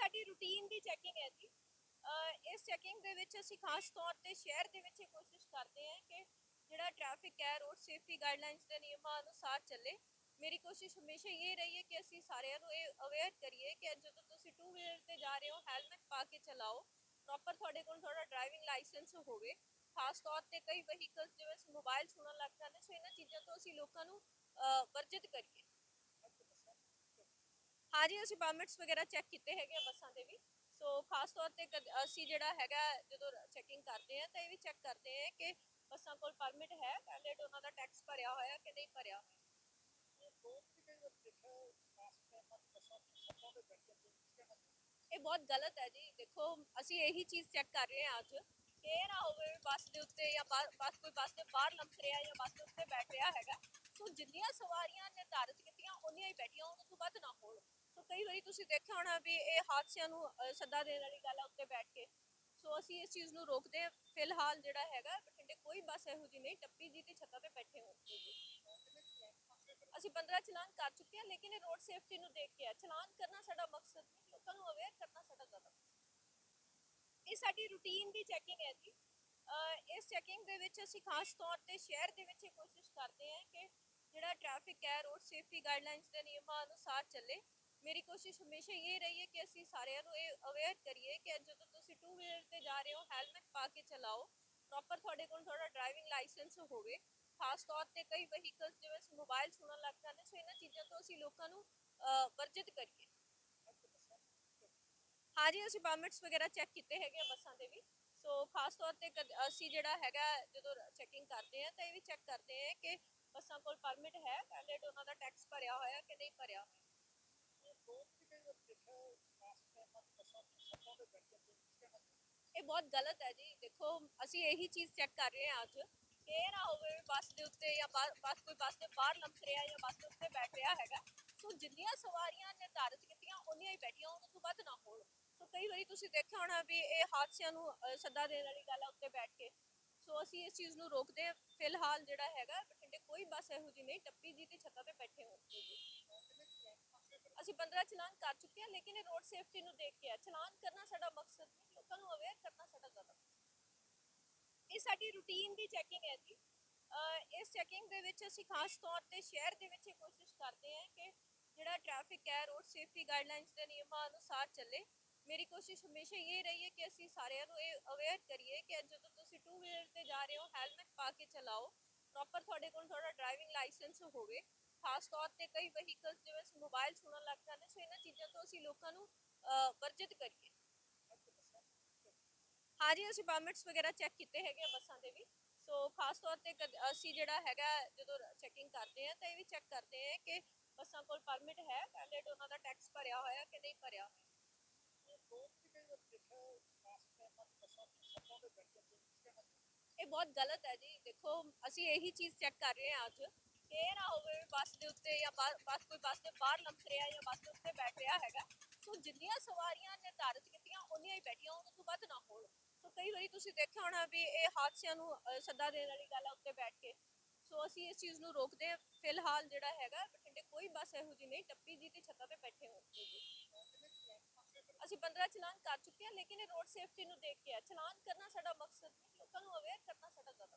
ਸਾਡੀ ਰੂਟੀਨ ਦੀ ਚੈਕਿੰਗ ਹੈ ਜੀ ਇਸ ਚੈਕਿੰਗ ਦੇ ਵਿੱਚ ਅਸੀਂ ਖਾਸ ਤੌਰ ਤੇ ਸ਼ਹਿਰ ਦੇ ਵਿੱਚ ਇਹ ਕੋਸ਼ਿਸ਼ ਕਰਦੇ ਹਾਂ ਕਿ ਜਿਹੜਾ ਟ੍ਰੈਫਿਕ ਹੈ ਰੋਡ ਸੇਫਟੀ ਗਾਈਡਲਾਈਨਸ ਦੇ ਨਿਯਮਾਂ ਅਨੁਸਾਰ ਚੱਲੇ। ਮੇਰੀ ਕੋਸ਼ਿਸ਼ ਹਮੇਸ਼ਾ ਇਹ ਰਹੀ ਹੈ ਕਿ ਅਸੀਂ ਸਾਰਿਆਂ ਨੂੰ ਇਹ ਅਵੇਅਰ ਕਰੀਏ ਕਿ ਜਦੋਂ ਤੁਸੀਂ ਟੂ ਵੀਲਰ ਤੇ ਜਾ ਰਹੇ ਹੋ ਹੈਲਮਟ ਪਾ ਕੇ ਚਲਾਓ ਪ੍ਰੋਪਰ ਤੁਹਾਡੇ ਕੋਲ ਤੁਹਾਡਾ ਡਰਾਈਵਿੰਗ ਲਾਇਸੈਂਸ ਹੋਵੇ। ਖਾਸ ਤੌਰ ਤੇ ਕਈ ਵਹੀਕਲਸ ਜਿਵੇਂ ਵਿੱਚ ਮੋਬਾਈਲ ਸੁਣਨ ਲੱਗ ਜਾਂਦੇ ਸੋ ਇਹਨਾਂ ਚੀਜ਼ਾਂ ਤੋਂ ਅਸੀਂ ਲੋਕਾਂ ਨੂੰ ਵਰਜਿਤ ਕਰੀਏ। ਹਾਂਜੀ ਅਸੀਂ ਪਰਮਿਟਸ ਵਗੈਰਾ ਚੈੱਕ ਕੀਤੇ ਹੈਗੇ ਆ ਬੱਸਾਂ ਦੇ ਵੀ। ਸੋ ਖਾਸ ਤੌਰ ਤੇ ਕਦ- ਅਸੀਂ ਜਿਹੜਾ ਹੈਗਾ ਜਦੋਂ ਚੈਕਿੰਗ ਕਰਦੇ ਆ ਤਾਂ ਇਹ ਵੀ ਚੈੱਕ ਕਰਦੇ ਆ ਕਿ ਬੱਸਾਂ ਕੋਲ ਪਰਮਿਟ ਹੈ ਵੈਲਿਡ ਉਹਨਾਂ ਦਾ ਟੈਕਸ ਭਰਿਆ ਹੋਇਆ ਕਿ ਨਹੀਂ ਭਰਿਆ ਹੋਇਆ। ਇਹ ਬਹੁਤ ਗਲਤ ਹੈ ਜੀ। ਦੇਖੋ ਅਸੀਂ ਇਹੀ ਚੀਜ਼ ਚੈੱਕ ਕਰ ਰਹੇ ਹਾਂ ਅੱਜ। ਕਿ ਇਹ ਨਾ ਹੋਵੇ ਬੱਸ ਦੇ ਉੱਤੇ ਜਾਂ ਬਾ- ਬੱਸ ਕੋਈ ਬੱਸ ਦੇ ਬਾਹਰ ਲੰਘ ਰਿਹਾ ਜਾਂ ਬੱਸ ਦੇ ਉੱਤੇ ਬੈਠ ਰਿਹਾ ਹੈਗਾ। ਸੋ ਜਿੰਨੀਆਂ ਸਵਾਰੀਆਂ ਨਿਰਧਾਰਿਤ ਕੀਤੀਆਂ ਉਨੀਆਂ ਹੀ ਬੈਠੀਆਂ ਉਹਨਾਂ ਤੋਂ ਸੋ ਕਈ ਵਾਰੀ ਤੁਸੀਂ ਦੇਖਿਆ ਹੋਣਾ ਵੀ ਇਹ ਹਾਦਸਿਆਂ ਨੂੰ ਅਹ, ਸੱਦਾ ਦੇਣ ਵਾਲੀ ਗੱਲ ਹੈ ਉੱਤੇ ਬੈਠ ਕੇ। ਸੋ ਅਸੀਂ ਇਸ ਚੀਜ਼ ਨੂੰ ਰੋਕਦੇ ਹਾਂ। ਫਿਲਹਾਲ ਜਿਹੜਾ ਹੈਗਾ ਬਠਿੰਡੇ ਕੋਈ ਬੱਸ ਇਹੋ ਜਿਹੀ ਨਹੀਂ ਟੱਪੀ ਜੀ ਦੀ ਛੱਤਾਂ ਤੇ ਬੈਠੇ ਹੋਣਗੇ ਜੀ। ਅਸੀਂ 15 ਚਲਾਨ ਕਰ ਚੁੱਕੇ ਹਾਂ ਲੇਕਿਨ ਇਹ ਰੋਡ ਸੇਫਟੀ ਨੂੰ ਦੇਖ ਕੇ ਹੈ ਚਲਾਨ ਕਰਨਾ ਸਾਡਾ ਮਕਸਦ ਨਹੀਂ ਲੋਕਾਂ ਨੂੰ ਅਵੇਅਰ ਕਰਨਾ ਸਾਡਾ ਜ਼ਿਆਦਾ ਇਹ ਸਾਡੀ ਰੂਟੀਨ ਦੀ ਚੈਕਿੰਗ ਹੈ ਜੀ। ਅਹ ਇਸ ਚੈਕਿੰਗ ਦੇ ਵਿੱਚ ਅਸੀਂ ਖਾਸ ਤੌਰ ਤੇ ਸ਼ਹਿਰ ਦੇ ਵਿੱਚ ਇਹ ਕੋਸ਼ਿਸ਼ ਕਰਦੇ ਹਾਂ ਕਿ ਜਿਹੜਾ ਟ੍ਰੈਫਿਕ ਹੈ ਰੋਡ ਸੇਫਟੀ ਗਾਈਡਲਾਈਨਸ ਦੇ ਨਿਯਮਾਂ ਅਨੁਸਾਰ ਚੱਲੇ। ਮੇਰੀ ਕੋਸ਼ਿਸ਼ ਹਮੇਸ਼ਾ ਇਹ ਰਹੀ ਹੈ ਕਿ ਅਸੀਂ ਸਾਰਿਆਂ ਨੂੰ ਇਹ ਅਵੇਅਰ ਕਰੀਏ ਕਿ ਜਦੋਂ ਤੁਸੀਂ ਟੂ ਵੀਲਰ ਤੇ ਜਾ ਰਹੇ ਹੋ ਹੈਲਮਟ ਪਾ ਕੇ ਚਲਾਓ ਪ੍ਰੋਪਰ ਤੁਹਾਡੇ ਕੋਲ ਤੁਹਾਡਾ ਡਰਾਈਵਿੰਗ ਲਾਇਸੈਂਸ ਹੋਵੇ, ਖਾਸ ਤੌਰ ਤੇ ਕਈ ਵਹੀਕਲਸ ਜਿਵੇਂ ਵਿੱਚ ਮੋਬਾਈਲ ਸੁਣਨ ਲੱਗ ਜਾਂਦੇ, ਸੋ ਇਹਨਾਂ ਚੀਜ਼ਾਂ ਤੋਂ ਅਸੀਂ ਲੋਕਾਂ ਨੂੰ ਵਰਜਿਤ ਕਰੀਏ। ਹਾਂਜੀ, ਅਸੀਂ ਪਰਮਿਟਸ ਵਗੈਰਾ ਚੈੱਕ ਕੀਤੇ ਹੈਗੇ ਆ ਬੱਸਾਂ ਦੇ ਵੀ, ਸੋ ਖਾਸ ਤੌਰ ਤੇ ਕਦ- ਅਸੀਂ ਜਿਹੜਾ ਹੈਗਾ ਜਦੋਂ ਚੈਕਿੰਗ ਕਰਦੇ ਆ, ਤਾਂ ਇਹ ਵੀ ਚੈੱਕ ਕਰਦੇ ਆ ਕਿ ਬੱਸਾਂ ਕੋਲ ਪਰਮਿਟ ਹੈ ਵੈਲਿਡ ਉਹਨਾਂ ਦਾ ਟੈਕਸ ਭਰਿਆ ਹੋਇਆ ਕਿ ਨਹੀਂ ਭਰਿਆ ਹੋਇਆ। ਇਹ ਬਹੁਤ ਗਲਤ ਹੈ ਜੀ। ਦੇਖੋ, ਅਸੀਂ ਇਹੀ ਚੀਜ਼ ਚੈੱਕ ਕਰ ਰਹੇ ਹਾਂ ਅੱਜ। ਇਹ ਨਾ ਹੋਵੇ ਬੱਸ ਦੇ ਉੱਤੇ ਜਾਂ ਬੱਸ, ਕੋਈ ਬੱਸ ਦੇ ਬਾਹਰ ਲੰਘ ਰਿਹਾ ਜਾਂ ਬੱਸ ਦੇ ਉੱਤੇ ਬੈਠ ਰਿਹਾ ਹੈਗਾ। ਸੋ ਜਿੰਨੀਆਂ ਸਵਾਰੀਆਂ ਨਿਰਧਾਰਿਤ ਕੀਤੀਆਂ, ਉਨੀਆਂ ਹੀ ਬੈਠੀਆਂ, ਉਹਨਾਂ ਤੋਂ ਵੱਧ ਨਾ ਹੋਣ। ਸੋ ਕਈ ਵਾਰੀ ਤੁਸੀਂ ਦੇਖਿਆ ਹੋਣਾ ਵੀ ਇਹ ਹਾਦਸਿਆਂ ਨੂੰ ਸੱਦਾ ਦੇਣ ਵਾਲੀ ਗੱਲ ਹੈ ਉੱਤੇ ਬੈਠ ਕੇ। ਸੋ ਅਸੀਂ ਇਸ ਚੀਜ਼ ਨੂੰ ਰੋਕਦੇ ਹਾਂ। ਫਿਲਹਾਲ ਜਿਹੜਾ ਹੈਗਾ, ਬਠਿੰਡੇ ਕੋਈ ਬੱਸ ਇਹੋ ਜਿਹੀ ਨਹੀਂ, ਟੱਪੀ ਜੀ ਦੀ ਛੱਤਾਂ ਤੇ ਬੈਠੇ ਹੋਣਗੇ ਅਸੀਂ 15 ਚਲਾਨ ਕਰ ਚੁੱਕੇ ਹਾਂ, ਲੇਕਿਨ ਇਹ ਰੋਡ ਸੇਫਟੀ ਨੂੰ ਦੇਖ ਕੇ ਹੈ। ਚਲਾਨ ਕਰਨਾ ਸਾਡਾ ਮਕਸਦ ਨਹੀਂ, ਲੋਕਾਂ ਨੂੰ ਅਵੇਅਰ ਕਰਨਾ ਸਾਡਾ ਜ਼ਿਆਦਾ ਇਹ ਸਾਡੀ ਰੂਟੀਨ ਦੀ ਚੈਕਿੰਗ ਹੈ ਜੀ। ਇਸ ਚੈਕਿੰਗ ਦੇ ਵਿੱਚ ਅਸੀਂ ਖਾਸ ਤੌਰ ਤੇ ਸ਼ਹਿਰ ਦੇ ਵਿੱਚ ਇਹ ਕੋਸ਼ਿਸ਼ ਕਰਦੇ ਹਾਂ ਕਿ ਜਿਹੜਾ ਟ੍ਰੈਫਿਕ ਹੈ ਰੋਡ ਸੇਫਟੀ ਗਾਈਡਲਾਈਨਸ ਦੇ ਨਿਯਮਾਂ ਅਨੁਸਾਰ ਚੱਲੇ। ਮੇਰੀ ਕੋਸ਼ਿਸ਼ ਹਮੇਸ਼ਾ ਇਹ ਰਹੀ ਹੈ ਕਿ ਅਸੀਂ ਸਾਰਿਆਂ ਨੂੰ ਇਹ ਅਵੇਅਰ ਕਰੀਏ ਕਿ ਜਦੋਂ ਤੁਸੀਂ ਟੂ ਵੀਲਰ ਤੇ ਜਾ ਰਹੇ ਹੋ ਹੈਲਮਟ ਪਾ ਕੇ ਚਲਾਓ ਪ੍ਰੋਪਰ ਤੁਹਾਡੇ ਕੋਲ ਤੁਹਾਡਾ ਡਰਾਈਵਿੰਗ ਖਾਸ ਤੌਰ ਤੇ ਕਈ ਵਹੀਕਲਸ ਦੇ ਮੋਬਾਈਲ ਸੁਣਨ ਲੱਗ ਜਾਂਦੇ ਸੋ ਇਹਨਾਂ ਚੀਜ਼ਾਂ ਤੋਂ ਅਸੀਂ ਲੋਕਾਂ ਨੂੰ ਵਰਜਿਤ ਕਰੀਏ। ਹਾਂਜੀ ਅਸੀਂ ਪਰਮਿਟਸ ਵਗੈਰਾ ਚੈੱਕ ਕੀਤੇ ਹੈਗੇ ਆ ਬੱਸਾਂ ਦੇ ਵੀ। ਸੋ ਖਾਸ ਤੌਰ ਤੇ ਅਸੀਂ ਜਿਹੜਾ ਹੈਗਾ, ਜਦੋਂ ਚੈਕਿੰਗ ਕਰਦੇ ਆ ਤਾਂ ਇਹ ਵੀ ਚੈੱਕ ਕਰਦੇ ਆ ਕਿ ਬੱਸਾਂ ਕੋਲ ਪਰਮਿਟ ਹੈ। ਵੈਲਿਡ ਉਹਨਾਂ ਦਾ ਟੈਕਸ ਭਰਿਆ ਹੋਇਆ ਕਿ ਨਹੀਂ ਭਰਿਆ ਇਹ ਬਹੁਤ ਗਲਤ ਹੈ ਜੀ। ਦੇਖੋ, ਅਸੀਂ ਇਹੀ ਚੀਜ਼ ਚੈੱਕ ਕਰ ਰਹੇ ਹਾਂ ਅੱਜ। ਇਹ ਨਾ ਹੋਵੇ ਬੱਸ ਦੇ ਉੱਤੇ ਜਾਂ ਬੱਸ ਕੋਈ ਬੱਸ ਦੇ ਬਾਹਰ ਲੰਘ ਰਿਹਾ ਜਾਂ ਬੱਸ ਦੇ ਉੱਤੇ ਬੈਠ ਰਿਹਾ ਹੈਗਾ, ਸੋ ਜਿੰਨੀਆਂ ਸਵਾਰੀਆਂ ਨਿਰਧਾਰਿਤ ਕੀਤੀਆਂ, ਉਨੀਆਂ ਹੀ ਬੈਠੀਆਂ, ਉਹਨਾਂ ਤੋਂ ਵੱਧ ਨਾ ਹੋਣ ਸੋ ਕਈ ਵਾਰੀ ਤੁਸੀਂ ਦੇਖਿਆ ਹੋਣਾ ਵੀ ਇਹ ਹਾਦਸਿਆਂ ਨੂੰ ਸੱਦਾ ਦੇਣ ਵਾਲੀ ਗੱਲ ਹੈ ਉੱਤੇ ਬੈਠ ਕੇ। ਸੋ ਅਸੀਂ ਇਸ ਚੀਜ਼ ਨੂੰ ਰੋਕਦੇ ਹਾਂ। ਫਿਲਹਾਲ ਜਿਹੜਾ ਹੈਗਾ, ਬਠਿੰਡੇ ਕੋਈ ਬੱਸ ਇਹੋ ਜਿਹੀ ਨਹੀਂ, ਟੱਪੀ ਜੀ ਦੀ ਛੱਤਾਂ ਤੇ ਬੈਠੇ ਹੋਣਗੇ ਅਸੀਂ 15 ਚਲਾਨ ਕਰ ਚੁੱਕੇ ਹਾਂ, ਲੇਕਿਨ ਇਹ ਰੋਡ ਸੇਫਟੀ ਨੂੰ ਦੇਖ ਕੇ ਹੈ ਚਲਾਨ ਕਰਨਾ ਸਾਡਾ ਮਕਸਦ ਨਹੀਂ ਲੋਕਾਂ ਨੂੰ ਅਵੇਅਰ ਕਰਨਾ ਸਾਡਾ ਜ਼ਿਆਦਾ